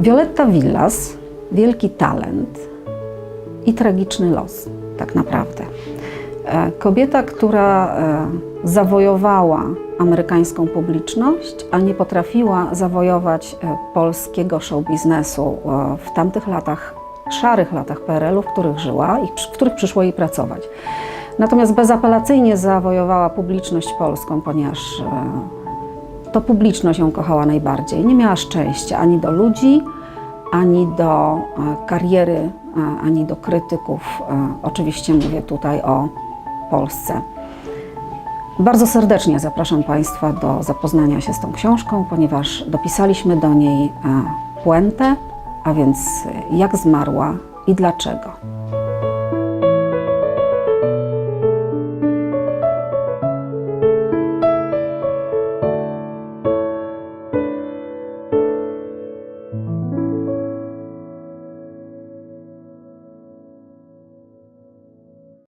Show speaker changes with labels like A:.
A: Violetta Villas, wielki talent i tragiczny los, tak naprawdę. E, Kobieta, która e, zawojowała amerykańską publiczność, a nie potrafiła zawojować e, polskiego show biznesu w tamtych latach, szarych latach PRL-u, w których żyła i w których przyszło jej pracować. Natomiast bezapelacyjnie zawojowała publiczność polską, ponieważ to publiczność ją kochała najbardziej. Nie miała szczęścia ani do ludzi, ani do e, kariery, e, ani do krytyków. E, Oczywiście mówię tutaj o Polsce. Bardzo serdecznie zapraszam Państwa do zapoznania się z tą książką, ponieważ dopisaliśmy do niej puentę, a więc jak zmarła i dlaczego.